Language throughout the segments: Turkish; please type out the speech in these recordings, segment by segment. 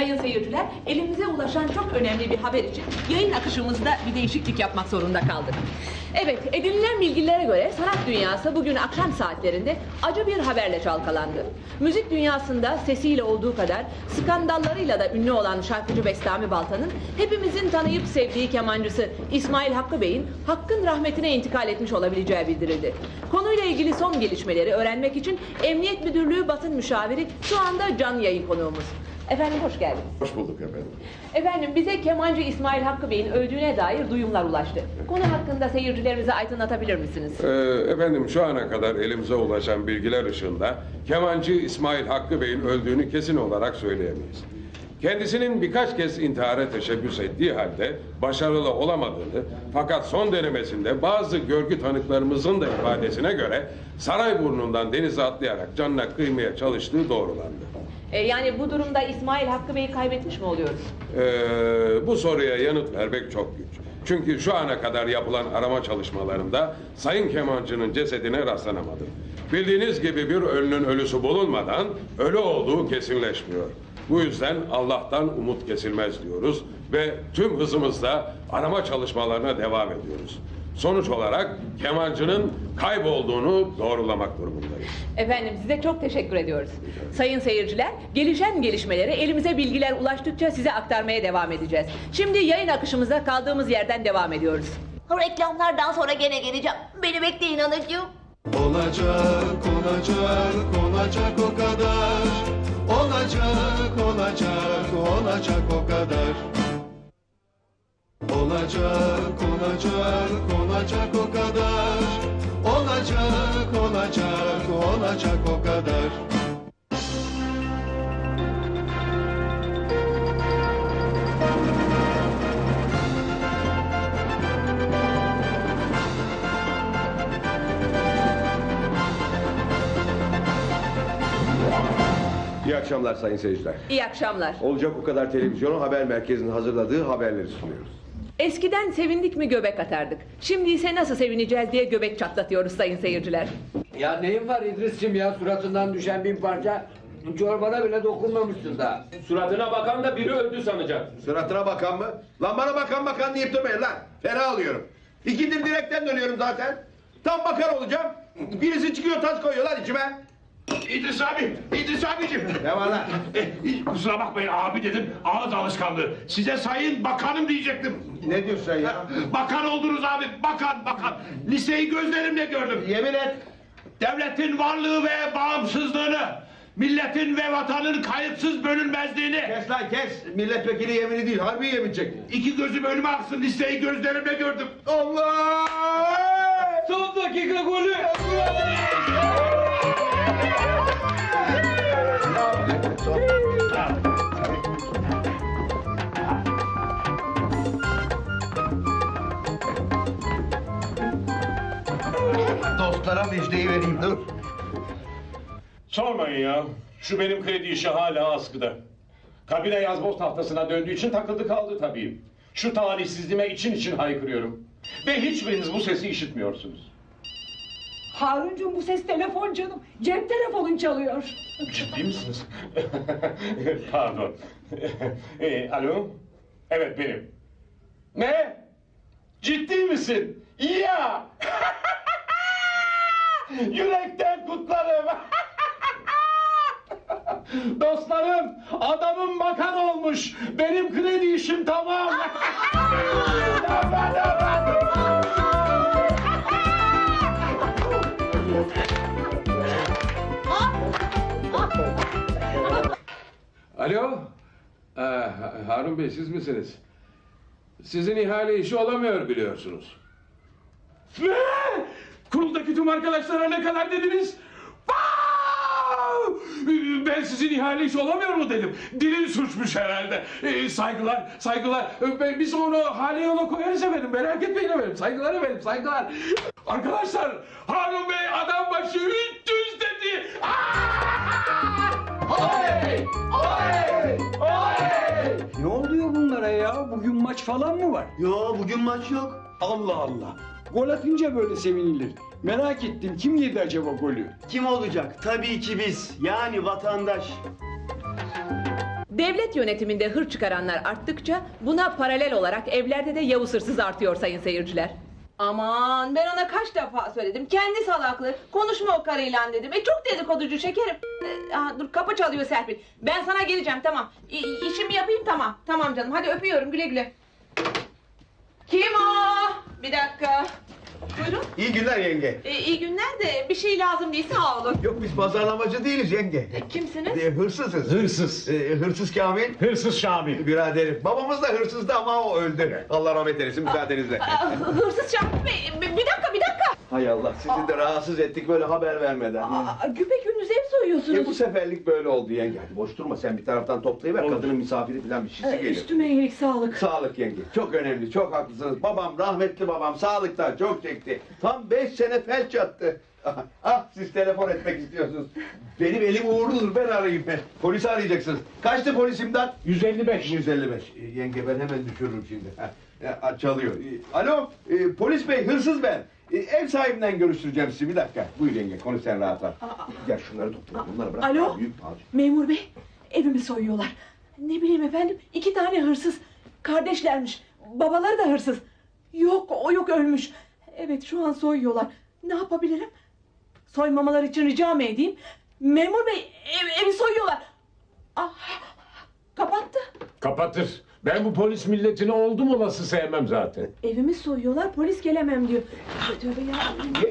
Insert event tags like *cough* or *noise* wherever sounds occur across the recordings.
Sayın seyirciler, elimize ulaşan çok önemli bir haber için yayın akışımızda bir değişiklik yapmak zorunda kaldık. Evet, edinilen bilgilere göre sanat dünyası bugün akşam saatlerinde acı bir haberle çalkalandı. Müzik dünyasında sesiyle olduğu kadar skandallarıyla da ünlü olan şarkıcı Bestami Baltan'ın hepimizin tanıyıp sevdiği kemancısı İsmail Hakkı Bey'in hakkın rahmetine intikal etmiş olabileceği bildirildi. Konuyla ilgili son gelişmeleri öğrenmek için Emniyet Müdürlüğü basın müşaviri şu anda canlı yayın konuğumuz. Efendim hoş geldiniz. Hoş bulduk efendim. Efendim bize kemancı İsmail Hakkı Bey'in öldüğüne dair duyumlar ulaştı. Konu hakkında seyircilerimize aydınlatabilir misiniz? Ee, efendim şu ana kadar elimize ulaşan bilgiler ışığında kemancı İsmail Hakkı Bey'in öldüğünü kesin olarak söyleyemeyiz. Kendisinin birkaç kez intihara teşebbüs ettiği halde başarılı olamadığını fakat son denemesinde bazı görgü tanıklarımızın da ifadesine göre Sarayburnu'ndan denize atlayarak canına kıymaya çalıştığı doğrulandı. Ee, yani bu durumda İsmail Hakkı Bey'i kaybetmiş mi oluyoruz? Ee, bu soruya yanıt vermek çok güç. Çünkü şu ana kadar yapılan arama çalışmalarında Sayın Kemancı'nın cesedine rastlanamadı. Bildiğiniz gibi bir ölünün ölüsü bulunmadan ölü olduğu kesinleşmiyor. Bu yüzden Allah'tan umut kesilmez diyoruz ve tüm hızımızla arama çalışmalarına devam ediyoruz. Sonuç olarak kemancının kaybolduğunu doğrulamak durumundayız. Efendim size çok teşekkür ediyoruz. Sayın seyirciler, gelişen gelişmeleri elimize bilgiler ulaştıkça size aktarmaya devam edeceğiz. Şimdi yayın akışımıza kaldığımız yerden devam ediyoruz. Reklamlardan sonra gene geleceğim. Beni bekleyin anacığım. Olacak, olacak, olacak o kadar. Olacak, olacak, olacak o kadar. Olacak, olacak, olacak o kadar. Olacak, olacak, olacak o kadar. İyi akşamlar sayın seyirciler. İyi akşamlar. Olacak o kadar televizyonu haber merkezinin hazırladığı haberleri sunuyoruz. Eskiden sevindik mi göbek atardık. Şimdi ise nasıl sevineceğiz diye göbek çatlatıyoruz sayın seyirciler. Ya neyin var İdris'cim ya suratından düşen bin parça çorbana bile dokunmamışsın daha. Suratına bakan da biri öldü sanacak. Suratına bakan mı? Lan bana bakan bakan deyip durmayın lan. Fena alıyorum. İkidir direkten dönüyorum zaten. Tam bakar olacağım. Birisi çıkıyor tas koyuyor lan içime. İdris abi, İdris abicim. Ne var lan? Eh, kusura bakmayın abi dedim, ağız alışkanlığı. Size sayın bakanım diyecektim. Ne diyorsun ya? Bakan oldunuz abi, bakan, bakan. Liseyi gözlerimle gördüm. Yemin et. Devletin varlığı ve bağımsızlığını, milletin ve vatanın kayıtsız bölünmezliğini, Kes lan kes. Milletvekili yemini değil harbi yemin çekti. iki gözüm önüme aksın liseyi gözlerimle gördüm. Allah! Son dakika golü. Dostlara müjdeyi vereyim dur. Sormayın ya. Şu benim kredi işi hala askıda. Kabine yazboz tahtasına döndüğü için takıldı kaldı tabii. Şu talihsizliğime için için haykırıyorum. Ve hiçbiriniz bu sesi işitmiyorsunuz. Haruncuğum bu ses telefon canım. Cep telefonun çalıyor. Ciddi misiniz? *laughs* Pardon. *laughs* e, alo? Evet benim. Ne? Ciddi misin? Ya! *laughs* Yürekten kutlarım. Dostlarım, adamım bakan olmuş. Benim kredi işim tamam. Alo? Ee, Harun Bey siz misiniz? Sizin ihale işi olamıyor biliyorsunuz. Ne? Kuruldaki tüm arkadaşlara ne kadar dediniz? Ben sizin ihale iş olamıyor mu dedim. Dilin suçmuş herhalde. Ee, saygılar, saygılar. Ee, Biz onu hale yola koyarız efendim. Merak etmeyin efendim. Saygılar efendim, saygılar. Arkadaşlar, Harun Bey adam başı 300 dedi. Oley! Oley! Oley! Ne oluyor bunlara ya? Bugün maç falan mı var? Yo bugün maç yok. Allah Allah. Gol atınca böyle sevinilir. Merak ettim kim yedi acaba golü? Kim olacak? Tabii ki biz. Yani vatandaş. Devlet yönetiminde hır çıkaranlar arttıkça buna paralel olarak evlerde de Yavuz hırsız artıyor sayın seyirciler. Aman ben ona kaç defa söyledim. Kendi salaklığı. Konuşma o karıyla dedim. E çok dedikoducu şekerim. E, dur kapı çalıyor Serpil. Ben sana geleceğim tamam. İ- işimi yapayım tamam. Tamam canım hadi öpüyorum güle güle. Kim o? Bir dakika. Buyurun. İyi günler yenge. E, iyi günler de bir şey lazım değil sağ olun. Yok biz pazarlamacı değiliz yenge. E, kimsiniz? E, hırsızız. Hırsız. E, hırsız Kamil. Hırsız Şamil. Biraderim. Babamız da hırsızdı ama o öldü. Allah rahmet eylesin müsaadenizle. Aa, *laughs* hırsız Şahit Bey. Bir bir dakika bir dakika. Hay Allah sizi de rahatsız ettik böyle haber vermeden. Aa, güpe gündüz ev soyuyorsunuz. E, bu seferlik böyle oldu yenge. Hadi boş durma sen bir taraftan toplayıver. Kadının misafiri falan bir şeysi Ee, gelir. Üstüme iyilik sağlık. Sağlık yenge. Çok önemli. Çok haklısınız. Babam rahmetli babam sağlıktan çok çekti. Tam beş sene felç yattı. *laughs* ah siz telefon etmek istiyorsunuz. Benim elim uğurludur ben arayayım ben. *laughs* Polisi arayacaksınız. Kaçtı polis imdat? 155. 155. E, yenge ben hemen düşürürüm şimdi. *laughs* E, çalıyor. E, alo e, polis bey hırsız ben. E, ev sahibinden görüştüreceğim sizi bir dakika. Buyur yenge konuş sen rahat rahat. Gel şunları topla bunları bırak. Alo? Büyük pahalı. Memur bey evimi soyuyorlar. Ne bileyim efendim iki tane hırsız. Kardeşlermiş. Babaları da hırsız. Yok o yok ölmüş. Evet şu an soyuyorlar. Ne yapabilirim? Soymamalar için rica mı edeyim? Memur bey ev, evi soyuyorlar. Ah, kapattı. Kapatır. Ben bu polis milletini oldum olası sevmem zaten. Evimi soyuyorlar polis gelemem diyor. Tövbe tövbe ya.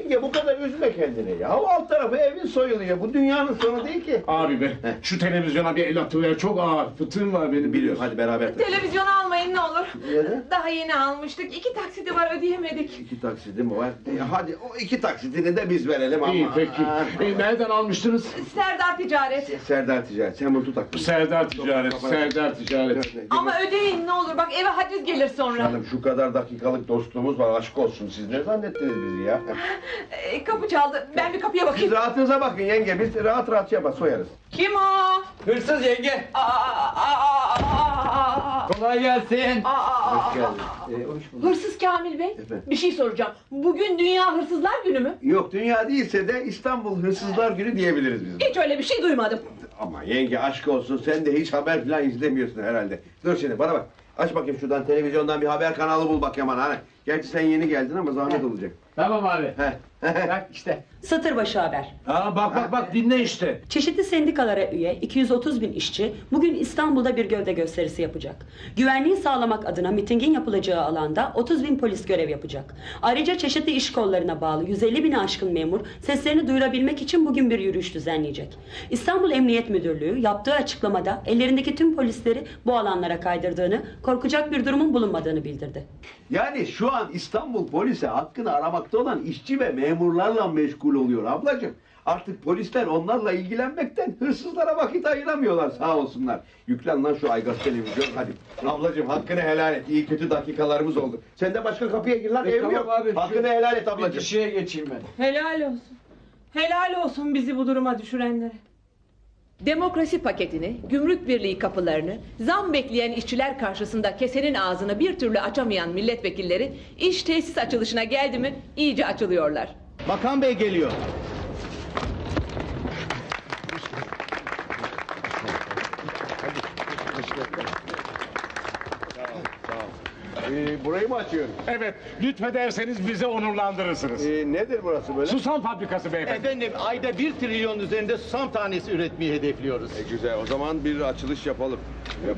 Yenge bu kadar üzme kendini ya. O alt tarafı evin soyuluyor. Bu dünyanın sonu değil ki. Abi be şu televizyona bir el atıver çok ağır. Fıtığım var benim biliyorsun. Hadi beraber. Televizyonu almayın ne olur. Neden? Daha yeni almıştık. İki taksidi var ödeyemedik. İki taksidi mi var? E, hadi o iki taksidini de biz verelim ama. İyi peki. Aa, E, nereden almıştınız? Serdar Ticaret. Serdar Ticaret. Sen bunu tut aklına. Serdar Ticaret. Serdar Ticaret. Ama ödeyin ne olur. Bak eve haciz gelir sonra. Hanım şu kadar dakikalık dostluğumuz var aşk olsun. Siz ne zannettiniz bizi ya? Ee, kapı çaldı. Ben bir kapıya Siz bakayım. rahatınıza bakın yenge. Biz rahat rahat yapar soyarız. Kim o? Hırsız yenge. Aa, aa, aa, aa, aa, Kolay gelsin. aa, aa. Hoş geldin. Ee, hoş bulduk. Hırsız Kamil Bey. Efendim? Bir şey soracağım. Bugün Dünya Hırsızlar Günü mü? Yok dünya değilse de İstanbul Hırsızlar Günü diyebiliriz biz. Hiç öyle bir şey duymadım. Ama yenge aşk olsun sen de hiç haber falan izlemiyorsun herhalde. Dur şimdi bana bak. Aç bakayım şuradan televizyondan bir haber kanalı bul bakayım bana. Hani. Gerçi sen yeni geldin ama zahmet olacak. Tamam abi. *laughs* Bak işte. Satır başı haber. Aa bak bak bak dinle işte. Çeşitli sendikalara üye 230 bin işçi bugün İstanbul'da bir gövde gösterisi yapacak. Güvenliği sağlamak adına mitingin yapılacağı alanda 30 bin polis görev yapacak. Ayrıca çeşitli iş kollarına bağlı 150 bini aşkın memur seslerini duyurabilmek için bugün bir yürüyüş düzenleyecek. İstanbul Emniyet Müdürlüğü yaptığı açıklamada ellerindeki tüm polisleri bu alanlara kaydırdığını, korkacak bir durumun bulunmadığını bildirdi. Yani şu an İstanbul polisi hakkını aramakta olan işçi ve memurlarla meşgul oluyor ablacığım. Artık polisler onlarla ilgilenmekten hırsızlara vakit ayıramıyorlar sağ olsunlar. Yüklen lan şu Aygaz televizyon hadi. Ablacığım hakkını helal et. İyi kötü dakikalarımız oldu. Sen de başka kapıya gir lan E, ev tamam yok. abi, hakkını şu- helal et Bir ablacığım. kişiye geçeyim ben. Helal olsun. Helal olsun bizi bu duruma düşürenlere. Demokrasi paketini, gümrük birliği kapılarını, zam bekleyen işçiler karşısında kesenin ağzını bir türlü açamayan milletvekilleri iş tesis açılışına geldi mi iyice açılıyorlar. Bakan Bey geliyor. Mı açıyorum? Evet lütfederseniz bizi onurlandırırsınız. Ee, nedir burası böyle? Susam fabrikası beyefendi. Efendim ayda bir trilyon üzerinde susam tanesi üretmeyi hedefliyoruz. E, güzel o zaman bir açılış yapalım.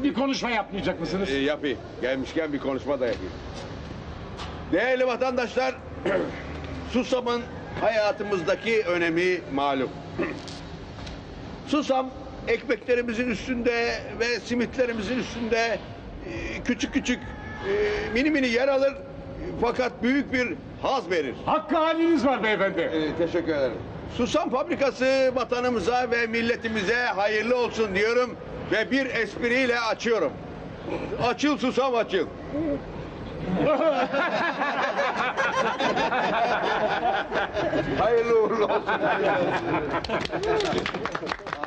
Bir konuşma yapmayacak mısınız? Ee, yapayım. Gelmişken bir konuşma da yapayım. Değerli vatandaşlar, *clears throat* Susam'ın hayatımızdaki önemi malum. *clears throat* Susam ekmeklerimizin üstünde ve simitlerimizin üstünde e, küçük küçük e, mini mini yer alır fakat büyük bir haz verir. Hakkı haliniz var beyefendi. Ee, teşekkür ederim. Susam fabrikası vatanımıza ve milletimize hayırlı olsun diyorum ve bir espriyle açıyorum. Açıl susam açıl. hayırlı uğurlu olsun. *laughs*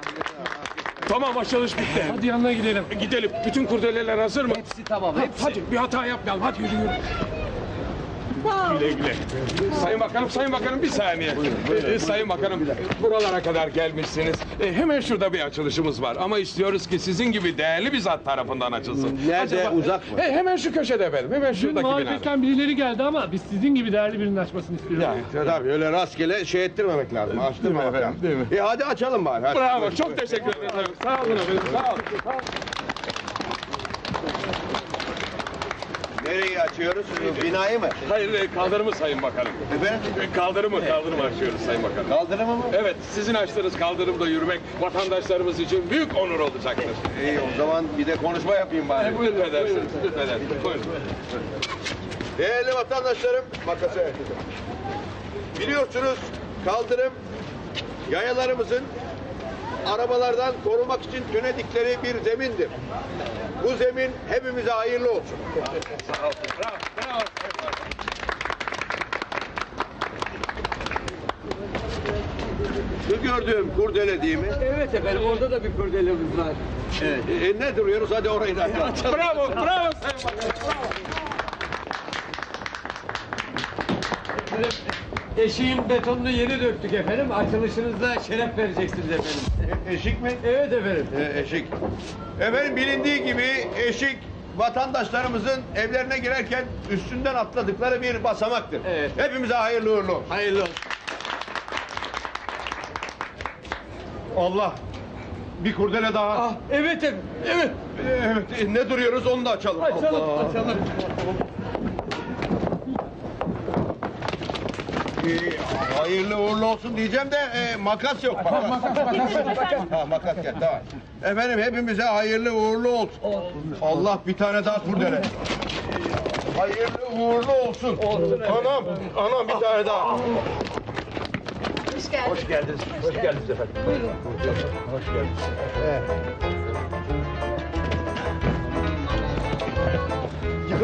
Tamam açılış bitti. Hadi yanına gidelim. Gidelim. Bütün kurdeleler hazır mı? Hepsi tamam. Hadi, Hepsi. hadi bir hata yapmayalım. Hadi yürü yürü. Güle güle. Sayın Bakanım, Sayın Bakanım bir saniye. Ee, Sayın Bakanım, buralara kadar gelmişsiniz. Ee, hemen şurada bir açılışımız var ama istiyoruz ki sizin gibi değerli bir zat tarafından açılsın. Nerede, uzak mı? He, hemen şu köşede efendim, hemen şuradaki binada. Muhalefetten birileri geldi ama biz sizin gibi değerli birinin açmasını istiyoruz. Yani, Tabii öyle rastgele şey ettirmemek lazım. Açtırmamak lazım. efendim, değil mi? E hadi açalım bari. Hadi. Bravo, çok teşekkür ederim. Sağ olun efendim, sağ olun. Nereyi açıyoruz? Binayı mı? Hayır, e, kaldırımı Sayın Bakanım. Efendim? E, Kaldırımı, kaldırımı açıyoruz Sayın Bakanım. Kaldırımı mı? Evet, sizin açtığınız kaldırımda yürümek vatandaşlarımız için büyük onur olacaktır. İyi o zaman bir de konuşma yapayım bari. E, buyurun edersiniz, lütfen. Buyurun. Değerli vatandaşlarım, makası. Biliyorsunuz kaldırım yayalarımızın arabalardan korumak için tünedikleri bir zemindir. Bu zemin hepimize hayırlı olsun. Şu gördüğüm kurdele değil mi? Evet efendim orada da bir kurdelemiz var. E, e, ne duruyoruz? Hadi orayı da açalım. *laughs* Bravo, bravo Sayın Bakanım. Eşiğin betonunu yeni döktük efendim. Açılışınızda şeref vereceksiniz efendim. E, eşik mi? Evet efendim. E, eşik. Efendim bilindiği gibi eşik vatandaşlarımızın evlerine girerken üstünden atladıkları bir basamaktır. Evet. Hepimize hayırlı uğurlu. Hayırlı olsun. Allah. Bir kurdele daha. Ah, evet efendim. Evet. E, Evet, e, ne duruyoruz onu da açalım. Açalım, Allah. açalım. E, hayırlı uğurlu olsun diyeceğim de e, makas yok. Makas, makas, Ha, makas gel, tamam. Efendim hepimize hayırlı uğurlu olsun. Allah bir tane daha kurdele. Hayırlı uğurlu olsun. Anam, anam bir tane daha. Hoş geldin. Hoş geldiniz. Hoş geldiniz efendim. Buyurun. Hoş geldiniz.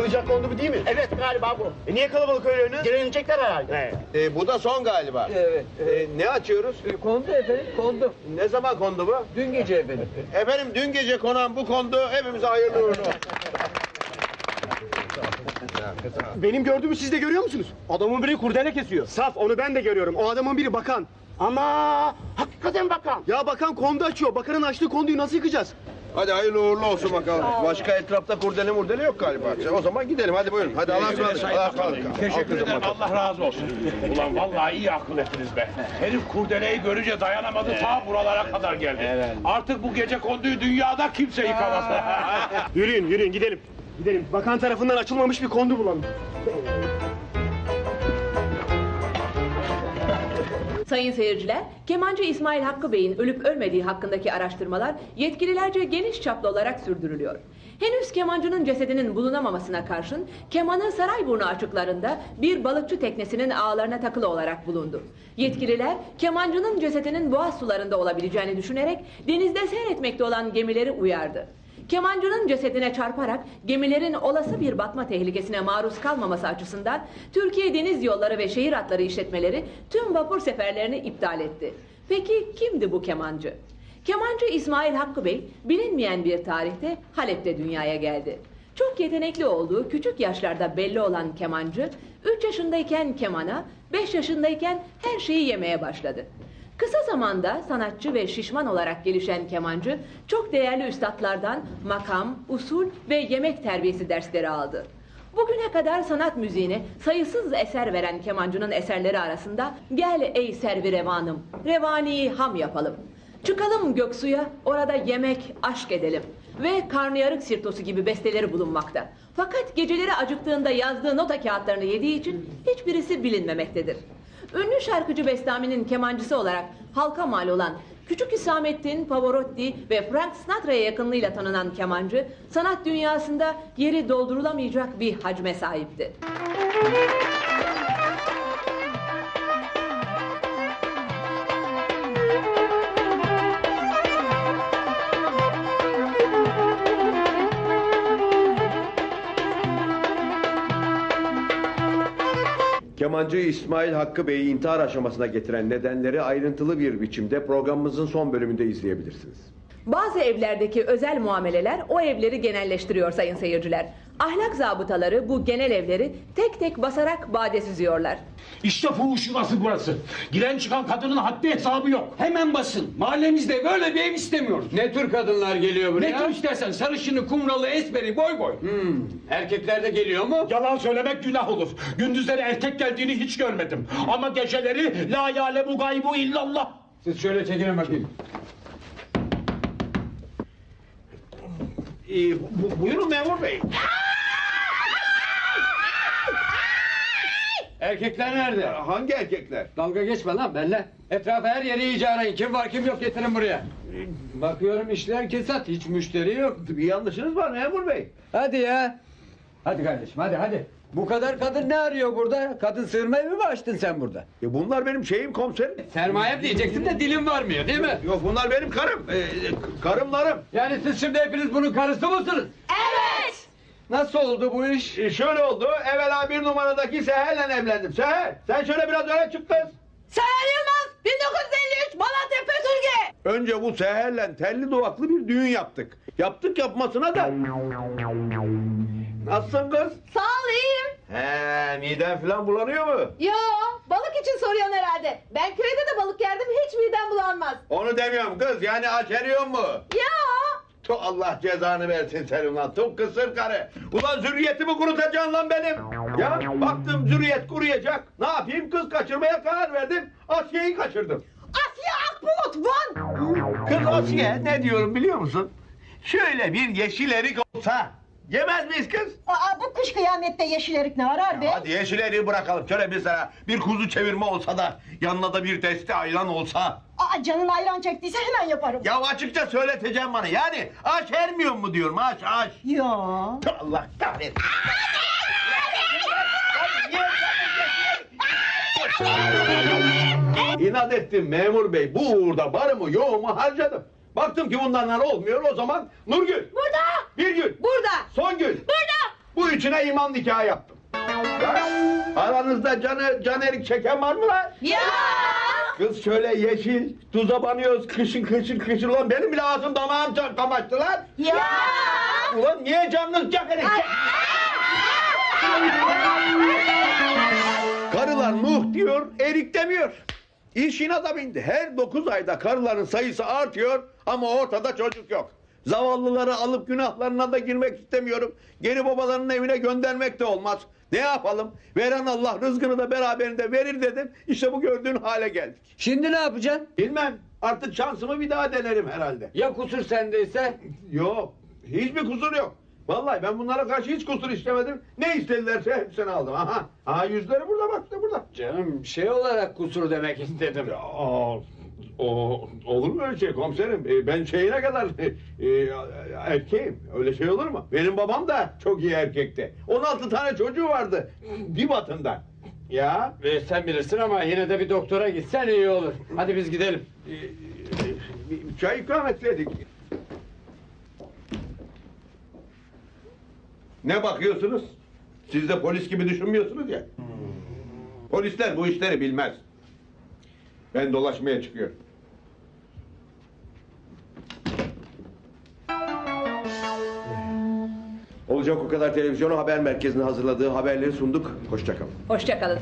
Yıkılacak kondu bu değil mi? Evet galiba bu. E niye kalabalık öyle önü? Direnecekler herhalde. E, bu da son galiba. Evet. E, ne açıyoruz? E, Kondu efendim, kondu. Ne zaman kondu bu? Dün gece efendim. Efendim dün gece konan bu kondu hepimize hayırlı uğurlu olsun. Benim gördüğümü siz de görüyor musunuz? Adamın biri kurdele kesiyor. Saf onu ben de görüyorum. O adamın biri bakan. Ama hakikaten bakan. Ya bakan kondu açıyor. Bakanın açtığı konduyu nasıl yıkacağız? Hadi hayırlı uğurlu olsun bakalım. Başka etrafta kurdele murdele yok galiba. O zaman gidelim hadi buyurun. Hadi Allah'a ısmarladık. Allah'a ısmarladık. Teşekkür ederim. Allah razı olsun. Ulan vallahi iyi akıl ettiniz be. Herif kurdeleyi görünce dayanamadı ta buralara kadar geldi. Artık bu gece konduyu dünyada kimse yıkamaz. *laughs* Yürüyün yürüyün gidelim. Gidelim. Bakan tarafından açılmamış bir kondu bulalım. Sayın seyirciler, kemancı İsmail Hakkı Bey'in ölüp ölmediği hakkındaki araştırmalar yetkililerce geniş çaplı olarak sürdürülüyor. Henüz kemancının cesedinin bulunamamasına karşın kemanı Sarayburnu açıklarında bir balıkçı teknesinin ağlarına takılı olarak bulundu. Yetkililer kemancının cesedinin boğaz sularında olabileceğini düşünerek denizde seyretmekte olan gemileri uyardı. Kemancının cesedine çarparak gemilerin olası bir batma tehlikesine maruz kalmaması açısından Türkiye Deniz Yolları ve Şehir Hatları işletmeleri tüm vapur seferlerini iptal etti. Peki kimdi bu kemancı? Kemancı İsmail Hakkı Bey bilinmeyen bir tarihte Halep'te dünyaya geldi. Çok yetenekli olduğu küçük yaşlarda belli olan kemancı 3 yaşındayken kemana, 5 yaşındayken her şeyi yemeye başladı. Kısa zamanda sanatçı ve şişman olarak gelişen kemancı çok değerli üstadlardan makam, usul ve yemek terbiyesi dersleri aldı. Bugüne kadar sanat müziğine sayısız eser veren kemancının eserleri arasında Gel ey servi revanım, revaniyi ham yapalım. Çıkalım Göksu'ya, orada yemek, aşk edelim. Ve Karnıyarık Sirtosu gibi besteleri bulunmakta. Fakat geceleri acıktığında yazdığı nota kağıtlarını yediği için hiçbirisi bilinmemektedir. Ünlü şarkıcı Bestami'nin kemancısı olarak halka mal olan Küçük Hüsamettin, Pavarotti ve Frank Sinatra'ya yakınlığıyla tanınan kemancı, sanat dünyasında yeri doldurulamayacak bir hacme sahipti. Kemancı İsmail Hakkı Bey'i intihar aşamasına getiren nedenleri ayrıntılı bir biçimde programımızın son bölümünde izleyebilirsiniz. Bazı evlerdeki özel muameleler o evleri genelleştiriyor sayın seyirciler. Ahlak zabıtaları bu genel evleri tek tek basarak bade süzüyorlar. İşte fuhuş yuvası burası. Giren çıkan kadının haddi hesabı yok. Hemen basın. Mahallemizde böyle bir ev istemiyoruz. Ne tür kadınlar geliyor buraya? Ne tür istersen sarışını, kumralı, esmeri, boy boy. Hmm, erkekler de geliyor mu? Yalan söylemek günah olur. Gündüzleri erkek geldiğini hiç görmedim. Ama geceleri la yâlemu gaybu illallah. Siz şöyle çekilin bakayım. Ee, bu- buyurun memur bey. Erkekler nerede? Hangi erkekler? Dalga geçme lan benimle. Etrafı her yeri iyice arayın. Kim var kim yok getirin buraya. Bakıyorum işler kesat. Hiç müşteri yok. Bir yanlışınız var memur bey. Hadi ya. Hadi kardeşim hadi hadi. Bu kadar kadın ne arıyor burada? Kadın sığırma evi mi açtın sen burada? E bunlar benim şeyim komiserim. Sermayem diyeceksin de dilin varmıyor değil mi? Yok bunlar benim karım. Ee, karımlarım. Yani siz şimdi hepiniz bunun karısı mısınız? Evet. Nasıl oldu bu iş? E, şöyle oldu. Evvela bir numaradaki Seher'le evlendim. Seher sen şöyle biraz öne çık kız. Seher Yılmaz 1953 Malatya Petrolge. Önce bu Seher'le telli duvaklı bir düğün yaptık. Yaptık yapmasına da. Nasılsın kız? Sağ. He miden falan bulanıyor mu? Yo balık için soruyorsun herhalde. Ben köyde de balık yerdim hiç midem bulanmaz. Onu demiyorum kız. Yani aç eriyor mu? Ya. Tu Allah cezanı versin senin lan. Tu kısır karı. Ulan zürriyetimi kurutacaksın lan benim. Ya baktım zürriyet kuruyacak. Ne yapayım kız kaçırmaya karar verdim. Asiye'yi kaçırdım. Asya Akbulut Van. Kız Asiye ne diyorum biliyor musun? Şöyle bir yeşil erik olsa yemez miyiz kız? Aa, bu kış kıyamette yeşil erik ne arar be? Hadi yeşil eriği bırakalım. Şöyle bir sana bir kuzu çevirme olsa da yanına da bir testi ayran olsa. Aa, canın ayran çektiyse hemen yaparım. Ya açıkça söyleteceğim bana. Yani aç ermiyor mu diyorum aç aç. Yo. Tu Allah kahretsin. İnat ettim memur bey. Bu uğurda varımı yoğumu harcadım. Baktım ki bundan olmuyor o zaman Nurgül. Burada. Bir gün. Burada. Son gün. Burada. Bu üçüne iman nikahı yaptım. Ya, aranızda canı canerik çeken var mı lan? Ya. Kız şöyle yeşil, tuza banıyoruz kışın kışın kışın. Ulan benim bile ağzım damağım can- kamaştı lan. Ya. Ulan niye canınız canerik Karılar Nuh diyor, erik demiyor. İş inada bindi. Her dokuz ayda karıların sayısı artıyor ama ortada çocuk yok. Zavallıları alıp günahlarına da girmek istemiyorum. Geri babalarının evine göndermek de olmaz. Ne yapalım? Veren Allah rızkını da beraberinde verir dedim. İşte bu gördüğün hale geldik. Şimdi ne yapacaksın? Bilmem. Artık şansımı bir daha denerim herhalde. Ya kusur sendeyse? Yok. Hiçbir kusur yok. Vallahi ben bunlara karşı hiç kusur istemedim. Ne istedilerse hepsini aldım. Aha. Aha yüzleri burada bak işte burada. Canım şey olarak kusur demek istedim. Aa, o, olur mu öyle şey komiserim? Ee, ben şeyine kadar *laughs* e, erkeğim. Öyle şey olur mu? Benim babam da çok iyi erkekti. 16 tane çocuğu vardı. Bir batından. Ya. Ve sen bilirsin ama yine de bir doktora gitsen iyi olur. Hadi biz gidelim. e, e, çay ikram etseydik. Ne bakıyorsunuz? Siz de polis gibi düşünmüyorsunuz ya. Polisler bu işleri bilmez. Ben dolaşmaya çıkıyorum. Olacak o kadar televizyonu haber merkezinin hazırladığı haberleri sunduk. Hoşçakalın. Hoşçakalın.